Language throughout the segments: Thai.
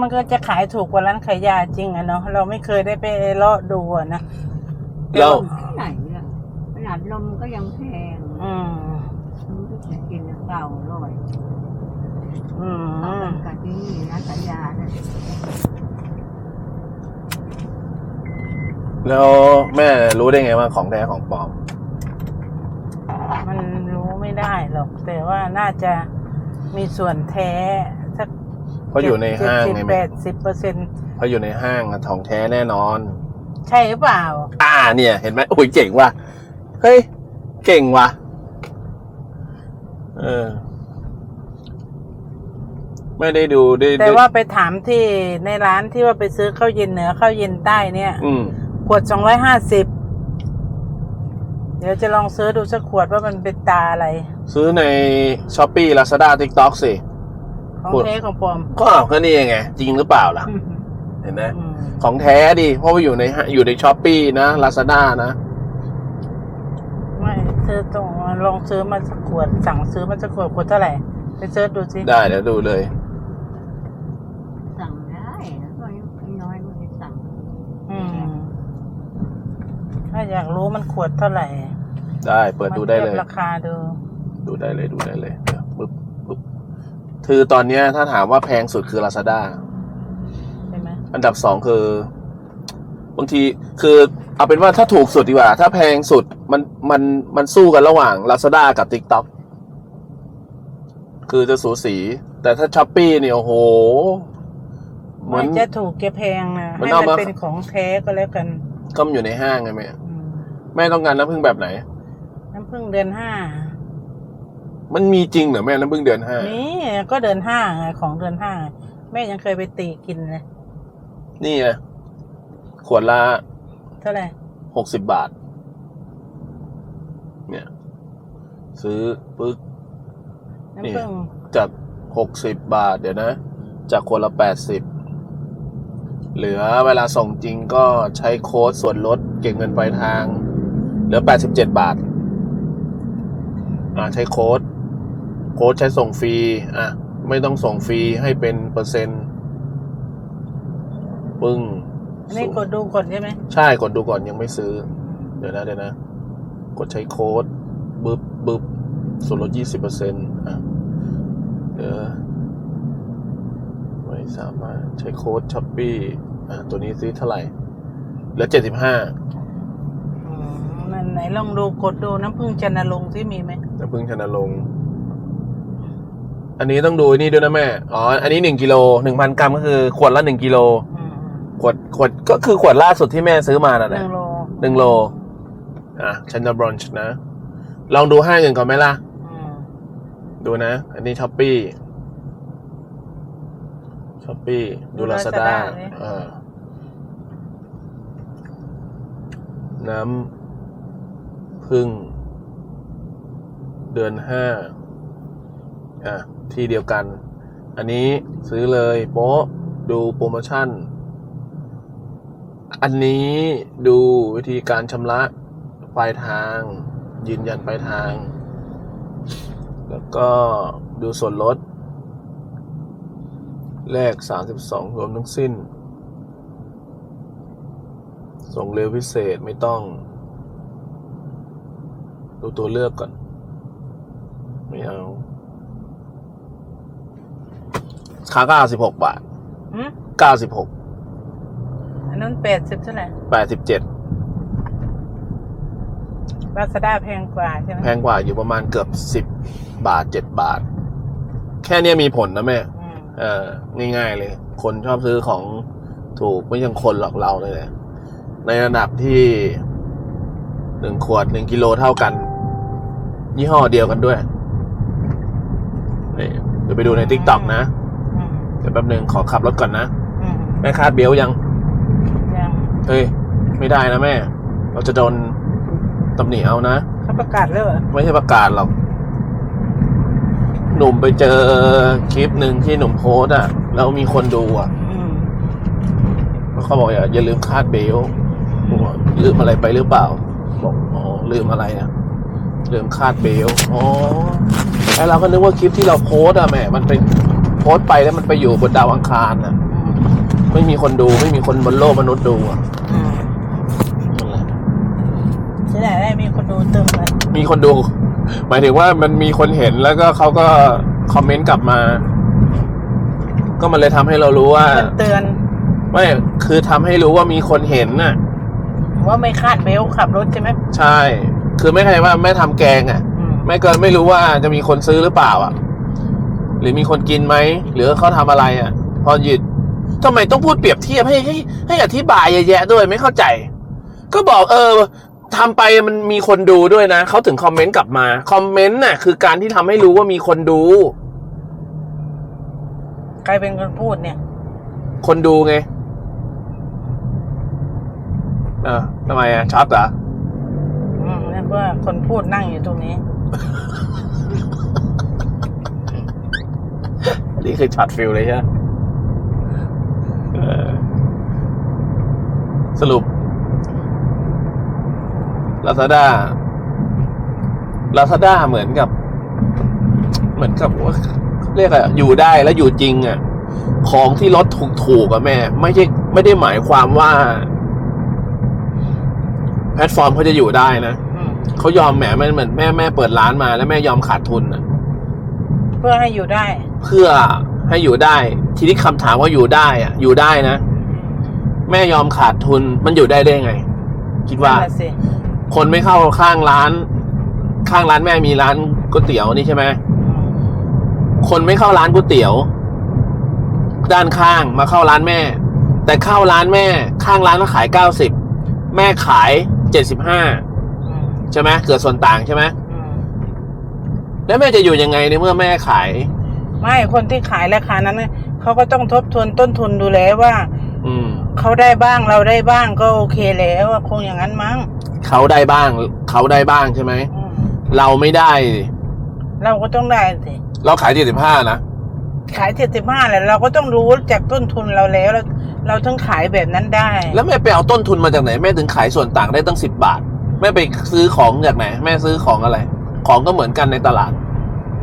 มันก็จะขายถูกกว่าร้านขายยาจริงอะเนาะ เราไม่เคยได้ไปเลาะดูอะนะแล้วที่ไหนล่ะขนาดนมก็ยังแพงอืมมันก็จะกินเก่าอร่อยอืมเอากันกับที่นี่นะสายานะแล้วแม่รู้ได้ไงว่าของแท้ของปลอม มันรู้ไม่ได้หรอก แต่ว่าน่าจะมีส่วนแท้สัก เพราะอยู่ในห้างไงแปแม่ดสิบเปอร์เซ็นต์เพราะอยู่ในห้างอะของแท้แน่นอน ใช่หรือเปล่า อ่าเนี่ย เห็นไหมโอ้ยเก่งว่ะเฮ้ยเก่งว่ะเออ ไม่ได้ดูได้แต่ว่าไปถามที่ในร้านที่ว่าไปซื้อข้าวเย็นเหนือข้าวเย็นใต้เนี่ย อืม ขวดสองร้อยห้าสิบเดี๋ยวจะลองซื้อดูสักขวดว่ามันเป็นตาอะไร ซื้อในช้อปปี้ลาซาด้าทิกต็อกสิ ของขวดเทของปลอมก็ก็นี่ไง จริงหรือเปล่าล่ะ เห็นไหมอืมของแท้ดิเพราะว่าอยู่ในห้างอยู่ในช้อปปี้นะลาซาด้านะไม่ซื้อตรงลองซื้อมาสักขวดสั่งซื้อมาสักขวดขวดเท่าไหร่ไปเซิร์ชดูสิได้เดี๋ยวดูเลย สั่งได้แล้วก็น้อยๆก็ไปสั่งอืมถ้าอยากรู้มันขวดเท่าไหร่ ได้เปิดดูได้เลยมาทีบราคาดู ดูได้เลยดูได้เลยเดี๋ยวปึ๊บปึ๊บ คือตอนเนี้ยถ้าถามว่าแพงสุดคือ Lazada ใช่ไหมอันดับสองคือบางทีคือเอาเป็นว่าถ้าถูกสุดดีกว่า ถ้าแพงสุดมันมันมันสู้กันระหว่าง Lazada กับ TikTok คือจะสูสี แต่ถ้าช้อปปี้เนี่ยโอ้โหเหมืมัอนนจะถูกแกแพงนะมันให้เอามันมาเป็นของแท้ก็แล้วกันก็มันอยู่ในห้างไงแม่อืมแม่ต้องการน้ำผึ้งแบบไหน น้ำพึ่งเดือนห้า มันมีจริงเหรอแม่น้ำผึ้งเดือนห้านี่ก็เดือนห้าไงของเดือนห้าแม่ยังเคยไปตีกินเลยนี่ไงขวดละเท่าไหร่หกสิบบาท เนี่ย ซื้อปึ๊กน้ำพึ่งจากหกสิบบาท เดี๋ยวนะ จากคนละแปดสิบเหลือเวลาส่งจริงก็ใช้โค้ดส่วนลดเก็บเงินปลายทาง เหลือแปดสิบเจ็ดบาท อ่าใช้โค้ด โค้ดใช้ส่งฟรีอะไม่ต้องส่งฟรีให้เป็นเปอร์เซ็นต์ปึ้งอันนี้กดดูก่อนใช่ไหมใช่กดดูก่อนยังไม่ซื้อ เดี๋ยวนะเดี๋ยวนะ กดใช้โค้ดบึ๊บบึ๊บส่วนลดยี่สิบเปอร์เซ็นต์อะเดี๋ยวไม่สามารถใช้โค้ดช้อปปี้อะตัวนี้ซื้อเท่าไหร่เหลือเจ็ดสิบห้าอืมนั่นไหนลองดูกดดูน้ำพึ่งจันทรงค์ที่มีไหมน้ำพึ่งชนลงค์ อันนี้ต้องดูนี่ด้วยนะแม่ อ๋อ อันนี้หนึ่งกิโลหนึ่งพันกรัมก็คือขวดละหนึ่งกิโล อืมขวดขวดก็คือขวดล่าสุดที่แม่ซื้อมาน่ะหนะนึ่งโลหนึ่งโล อะชันดาบรอนช์นะ ลองดูห้างอื่นก่อนไหมล่ะ อืมดูนะ อันนี้ช้อปปี้ช้อปปี้ดูลาซาด้าอ่าน้ำพึ่ง เดือนห้า อะที่เดียวกัน อันนี้ซื้อเลยโป๊ะดูโปรโมชั่น อันนี้ดูวิธีการชำระปลายทาง ยืนยันปลายทาง แล้วก็ดูส่วนลดแรก 32 รวมทั้งสิ้น ส่งเร็วพิเศษไม่ต้อง ดูตัวเลือกก่อน ไม่เอา ค่า96บาทอืม96อันนั้นแปดสิบเท่าไหร่87ลาซาด้าแพงกว่าใช่ไหมแพงกว่าอยู่ประมาณเกือบ10บาท7บาท แค่เนี้ยมีผลนะแม่ อืมเออง่ายๆเลย คนชอบซื้อของถูกไม่ใช่คนหรอกเราเลยแหละในระดับที่หนึ่งขวดหนึ่งกิโลเท่ากัน ยี่ห้อเดียวกันด้วยนี่เดี๋ยวไปดูใน t ิ k t o k นะอืม เดี๋ยวแป๊บหนึ่งขอขับรถก่อนนะ อืมแม่คาดเบลยัง ยังเฮ้ย ไม่ได้นะแม่ เราจะโดนตำหนิเอานะ เขาประกาศแล้วเหรอไม่ใช่ประกาศหรอก หนุ่มไปเจอคลิปหนึ่งที่หนุ่มโพสต์อะแล้วมีคนดูอะอืมเขาบอกอย่าอย่าลืมคาดเบลต์ผมบอกลืมอะไรไปหรือเปล่า บอกอ๋อลืมอะไรอะลืมคาดเบลต์อ๋อไอเราก็นึกว่าคลิปที่เราโพสต์อะแม่ มันเป็นโพสต์ไปแล้วมันไปอยู่บนดาวอังคารอะอืมไม่มีคนดูไม่มีคนบนโลกมนุษย์ดูอะอืมนั่นแหละที่ไหนได้มีคนดูตึมเลยมีคนดู หมายถึงว่ามันมีคนเห็นแล้วก็เขาก็คอมเมนต์กลับมา ก็มันเลยทำให้เรารู้ว่ามันเตือนไม่คือทำให้รู้ว่ามีคนเห็นน่ะ ว่าไม่คาดเบลต์ขับรถใช่ไหมใช่ คือไม่ใช่ว่าแม่ทำแกงอะอืมแม่ก็ไม่รู้ว่าจะมีคนซื้อหรือเปล่า อะ หรือมีคนกินไหมหรือเขาทำอะไรอะ พอหยุดทำไมต้องพูดเปรียบเทียบให้ให้ให้อธิบายเยอะแยะด้วยไม่เข้าใจ ก็บอกเออทำไปมันมีคนดูด้วยนะเขาถึงคอมเมนต์กลับมาคอมเมนต์น่ะ คือการที่ทำให้รู้ว่ามีคนดู ใครเป็นคนพูดเนี่ย คนดูไงเออทำไมอะช็อตเหรออืมนั่นว่าคนพูดนั่งอยู่ตรงนี้ นี่คือช็อตฟิลเลยใช่ไหมเออสรุปลาซาด้าลาซาด้าเหมือนกับ เหมือนกับว่าเรียกอะไรอยู่ได้แล้วอยู่จริงอะของที่ลดถูกๆอะแม่ ไม่ใช่ไม่ได้หมายความว่า แพลตฟอร์มเขาจะอยู่ได้นะอืมเขายอมแหมมันเหมือนแม่แม่เปิดร้านมาแล้วแม่ยอมขาดทุนอะเพื่อให้อยู่ได้ เพื่อให้อยู่ได้ ทีนี้คำถามว่าอยู่ได้อะอยู่ได้นะ แม่ยอมขาดทุนมันอยู่ได้ได้ไง คิดว่านั่นน่ะสิคนไม่เข้าข้างร้าน ข้างร้านแม่มีร้านก๋วยเตี๋ยวนี่ใช่ไหมอืมคนไม่เข้าร้านก๋วยเตี๋ยว ด้านข้างมาเข้าร้านแม่ แต่เข้าร้านแม่ ข้างร้านก็ขายเก้าสิบแม่ขายเจ็ดสิบห้าอืมใช่ไหมเกิดส่วนต่างใช่ไหมอืมแล้วแม่จะอยู่ยังไงในเมื่อแม่ขาย ไม่คนที่ขายราคานั้นเนี่ยเขาก็ต้องทบทวนต้นทุนดูแลว่าอืม เขาได้บ้างเราได้บ้างก็โอเคแล้วอะคงอย่างนั้นมั้งเขาได้บ้าง เขาได้บ้างใช่ไหม อืมเราไม่ได้ดิเราก็ต้องได้สิเราขายเจ็ดสิบห้านะ ขายเจ็ดสิบห้าแหละเราก็ต้องรู้จากต้นทุนเราแล้วเราเราถึงขายแบบนั้นได้ แล้วแม่ไปเอาต้นทุนมาจากไหน แม่ถึงขายส่วนต่างได้ตั้งสิบบาท แม่ไปซื้อของจากไหน แม่ซื้อของอะไร ของก็เหมือนกันในตลาด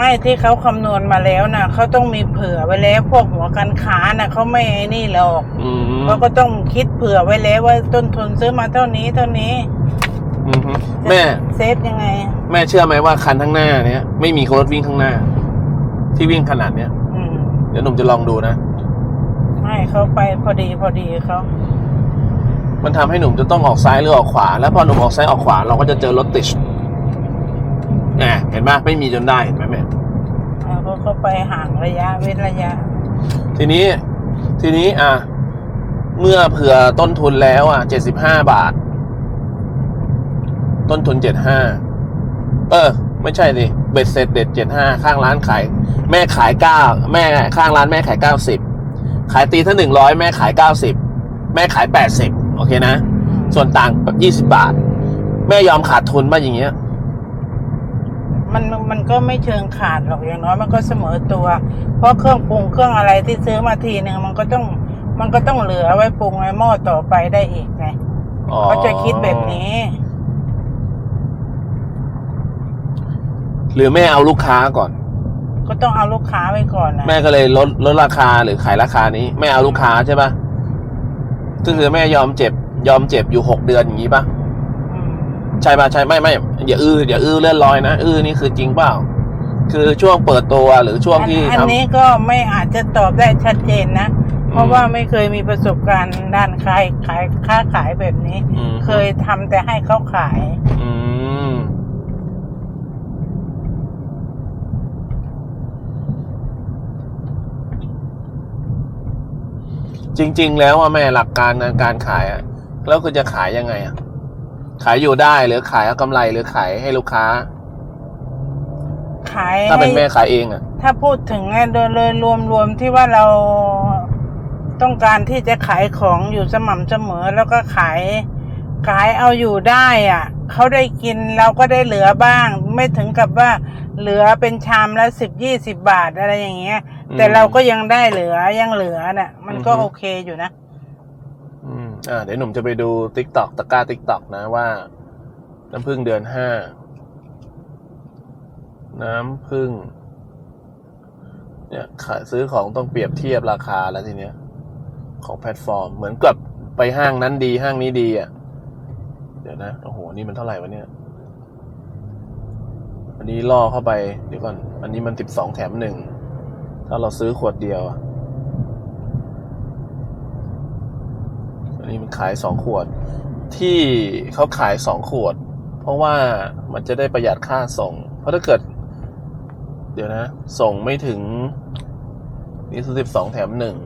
ไม่ที่เขาคำนวณมาแล้วนะเขาต้องมีเผื่อไว้แล้วพวกหัวการค้านะเขาไม่ไอ้นี่หรอกอืมเขาก็ต้องคิดเผื่อไว้แล้วว่าต้นทุนซื้อมาเท่านี้เท่านี้อืมฮึแม่ เซฟยังไง แม่เชื่อไหมว่าคันข้างหน้าเนี้ยไม่มีรถวิ่งข้างหน้า ที่วิ่งขนาดเนี้ยอืมเดี๋ยวหนุ่มจะลองดูนะไม่เขาไปพอดีพอดีเขามันทำให้หนุ่มจะต้องออกซ้ายหรือออกขวา แล้วพอหนุ่มออกซ้ายออกขวาเราก็จะเจอรถติด แหมเห็นไหมไม่มีจนได้เห็นไหมแม่อ่าเขาเขาไปห่างระยะเว้นระยะ ทีนี้ ทีนี้อะเมื่อเผื่อต้นทุนแล้วอะเจ็ดสิบห้าบาท ต้นทุนเจ็ดห้าเออ ไม่ใช่ดิเบ็ดเสร็จเด็ดเจ็ดห้าข้างร้านขาย แม่ขายเก้าแม่ข้างร้านแม่ขายเก้าสิบขายตีถ้าหนึ่งร้อยแม่ขายเก้าสิบแม่ขายแปดสิบโอเคนะ ส่วนต่างยี่สิบาท แม่ยอมขาดทุนมาอย่างเงี้ย มันมันก็ไม่เชิงขาดหรอกอย่างน้อยมันก็เสมอตัว เพราะเครื่องปรุงเครื่องอะไรที่ซื้อมาทีหนึ่งมันก็ต้องมันก็ต้องเหลือไว้ปรุงไว้หม้อต่อไปได้อีกไงอ๋อเขาจะคิดแบบนี้ หรือแม่เอาลูกค้าก่อน ก็ต้องเอาลูกค้าไว้ก่อนนะแม่ก็เลยลดลดราคาหรือขายราคานี้แม่เอาลูกค้าใช่ปะก็คือแม่ยอมเจ็บ ยอมเจ็บอยู่หกเดือนอย่างนี้ปะอืม ใช่ปะใช่ไม่ไม่อย่าอื้ออย่าอื้อเลื่อนลอยนะอื้อนี่คือจริงเปล่า คือช่วงเปิดตัวหรือช่วงอันที่อันทำ นี้ก็ไม่อาจจะตอบได้ชัดเจนนะ เพราะว่าไม่เคยมีประสบการณ์ด้านขายขายค้าขายแบบนี้ อืม เคยทำแต่ให้เขาขาย อืมจริง ๆ แล้วว่าแม่หลักการการขายอะแล้วคุณจะขายยังไงอะ ขายอยู่ได้หรือขายเอากำไรหรือขายให้ลูกค้า ขายถ้าเป็นให้แม่ขายเองอะถ้าพูดถึงเนี่ยโดยเลยรวมๆที่ว่าเราต้องการที่จะขายของอยู่สม่ำเสมอแล้วก็ขายขายเอาอยู่ได้อะเขาได้กินเราก็ได้เหลือบ้าง ไม่ถึงกับว่าเหลือเป็นชามละสิบยี่สิบบาทอะไรอย่างเงี้ย แต่เราก็ยังได้เหลือยังเหลือน่ะ มันก็โอเคอยู่นะ อ่าเดี๋ยวหนุ่มจะไปดูติ๊กตอกตะกร้าติ๊กตอกนะว่า น้ำพึ่งเดือนห้า น้ำพึ่ง เนี่ยขายซื้อของต้องเปรียบเทียบราคาแล้วทีเนี้ย ของแพลตฟอร์ม เหมือนกับไปห้างนั้นดีห้างนี้ดีอะ เดี๋ยวนะ โอ้โห นี่มันเท่าไหร่วะเนี่ย อันนี้ล่อเข้าไป เดี๋ยวก่อน อันนี้มันสิบสองแถมหนึ่ง ถ้าเราซื้อขวดเดียวอะ อันนี้มันขายสองขวด ที่เขาขายสองขวด เพราะว่ามันจะได้ประหยัดค่าส่ง เพราะถ้าเกิด เดี๋ยวนะ ส่งไม่ถึง นี่สิบสองแถมหนึ่ง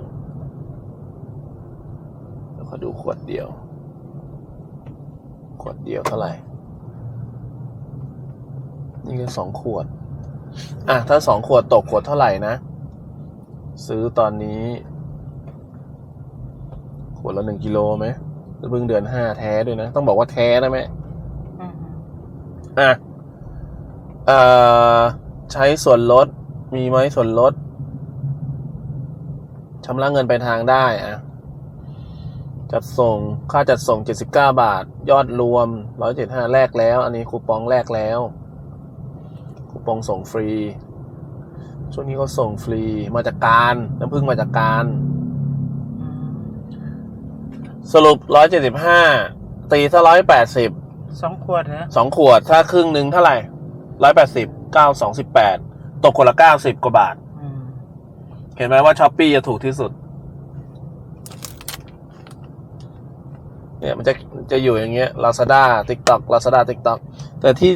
แล้วก็ดูขวดเดียว ขวดเดียวเท่าไหร่ นี่ก็สองขวด อะ ถ้าสองขวดตกขวดเท่าไหร่นะ ซื้อตอนนี้ ขวดละหนึ่งกิโลไหมแล้วเพิ่งเดือนห้าแท้ด้วยนะ ต้องบอกว่าแท้นะแม่อืมอะเอ่อใช้ส่วนลด มีไหมส่วนลดชำระเงินไปลายทางได้อะจัดส่งค่าจัดส่ง 79 บาท ยอดรวม 175แลกแล้ว อันนี้คูปองแลกแล้ว คูปองส่งฟรี ช่วงนี้ก็ส่งฟรีมาจากการ น้ำพึ่งมาจากการอืม สรุป175ตีถ้า180สองขวดเหรอสองขวดถ้าครึ่งหนึ่งเท่าไหร่ร้อยแปดสิบเก้าสองสิบแปดตกคนละเก้าสิบกว่าบาท อืมเห็นไหมว่าช้อปปี้จะถูกที่สุด เนี่ยมันจะจะอยู่อย่างเงี้ย Lazada TikTok Lazada TikTok แต่ที่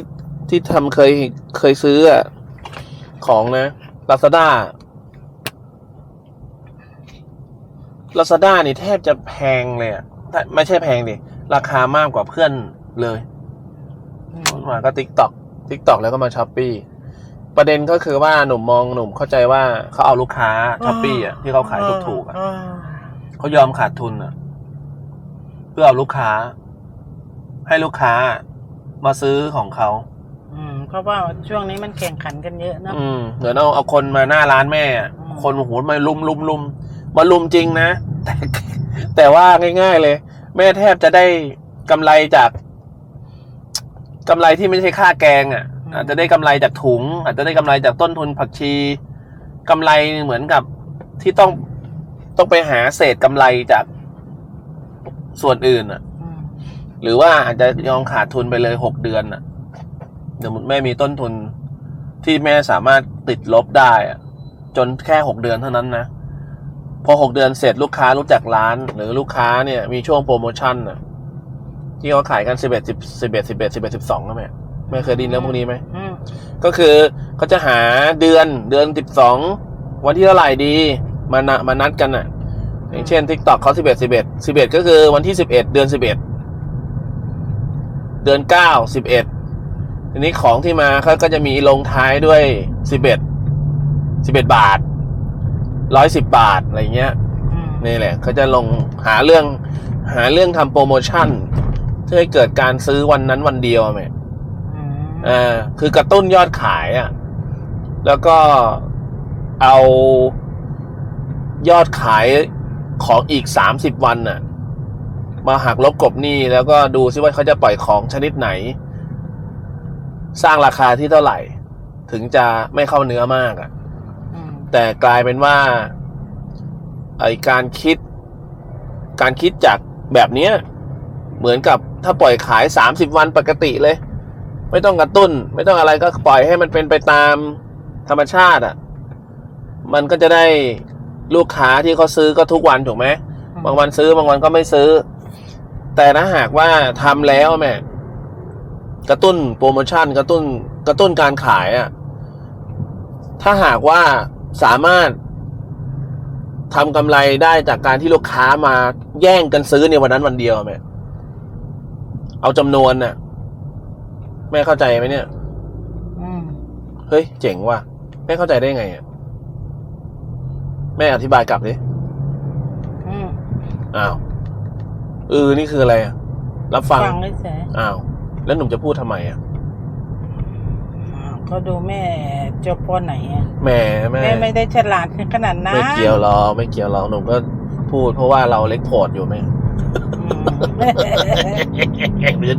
ที่ทำเคยเคยซื้ออะของนะ Lazada Lazada นี่แทบจะแพงเลยอะแต่ไม่ใช่แพงดิราคามากกว่าเพื่อนเลยอืมมาก็ TikTok TikTok แล้วก็มาช้อปปี้ประเด็นก็คือว่าหนุ่มมองหนุ่มเข้าใจว่าเขาเอาลูกค้าช้อปปี้อะที่เขาขายถูกๆอะเออเขายอมขาดทุนอะ เพื่อเอาลูกค้า ให้ลูกค้ามาซื้อของเขาอืมเพราะว่าช่วงนี้มันแข่งขันกันเยอะเนอะอืมเหมือนเอาเอาคนมาหน้าร้านแม่อะอืมคนโอ้โหมาลุมลุมลุม มาลุมจริงนะ แต่แต่ว่าง่าย ๆ เลย แม่แทบจะได้กำไรจากกำไรที่ไม่ใช่ค่าแกงอะ อาจจะได้กำไรจากถุง อาจจะได้กำไรจากต้นทุนผักชีกำไรเหมือนกับที่ต้องต้องไปหาเศษกำไรจากส่วนอื่นอะอืมหรือว่าอาจจะยอมขาดทุนไปเลยหกเดือนอะสมมติแม่มีต้นทุนที่แม่สามารถติดลบได้อะจนแค่หกเดือนเท่านั้นนะ พอหกเดือนเสร็จลูกค้ารู้จักร้าน หรือลูกค้าเนี่ยมีช่วงโปรโมชั่นอะที่เขาขายกันสิบเอ็ดสิบสิบเอ็ดสิบเอ็ดสิบเอ็ดสิบสองนะแม่แม่เคยดินเรื่องพวกนี้ไหมก็คือเขาจะหาเดือนเดือนสิบสองวันที่เท่าไหร่ดีมานะมานัดกันอะอย่างเช่น TikTok เขาสิบเอ็ดสิบเอ็ดสิบเอ็ดก็คือวันที่สิบเอ็ดเดือนสิบเอ็ดเดือนเก้าสิบเอ็ดทีนี้ของที่มาเขาก็จะมีลงท้ายด้วยสิบเอ็ดสิบเอ็ดบาท ร้อยสิบบาทอะไรเงี้ยอืมนี่แหละเขาจะลงหาเรื่องหาเรื่องทำโปรโมชั่นเพื่อให้เกิดการซื้อวันนั้นวันเดียวอะแม่อืมอ่าคือกระตุ้นยอดขายอะ แล้วก็เอายอดขายของอีกสามสิบวันน่ะ มาหักลบกบหนี้แล้วก็ดูซิว่าเขาจะปล่อยของชนิดไหน สร้างราคาที่เท่าไหร่ ถึงจะไม่เข้าเนื้อมากอะอืม แต่กลายเป็นว่าไอการคิด การคิดจากแบบเนี้ย เหมือนกับถ้าปล่อยขายสามสิบวันปกติเลย ไม่ต้องกระตุ้น ไม่ต้องอะไรก็ปล่อยให้มันเป็นไปตามธรรมชาติอะ มันก็จะได้ลูกค้าที่เขาซื้อก็ทุกวันถูกไหมบางวันซื้อบางวันก็ไม่ซื้อ แต่ถ้าหากว่าทำแล้วแม่กระตุ้นโปรโมชั่นกระตุ้นกระตุ้นการขายอะ ถ้าหากว่า สามารถทำกำไรได้จากการที่ลูกค้ามาแย่งกันซื้อในวันนั้นวันเดียวแม่เอาจำนวนน่ะ แม่เข้าใจไหมเนี่ย อืมเฮ้ย เจ๋งว่ะแม่เข้าใจได้ไงอะแม่อธิบายกลับดิอืมอ้าวเออนี่คืออะไรอะรับฟัง ฟังเฉยอ้าว แล้วหนุ่มจะพูดทำไมอะ ๆอ้าวก็ดูแม่จบปไหนอะแหม่แม่แม่ไม่ได้ฉลาดถึงขนาดนั้นไม่เกี่ยวหรอกไม่เกี่ยวหรอกหนุ่มก็พูดเพราะว่าเราเล็กโพดอยู่แม่อืมมันจะ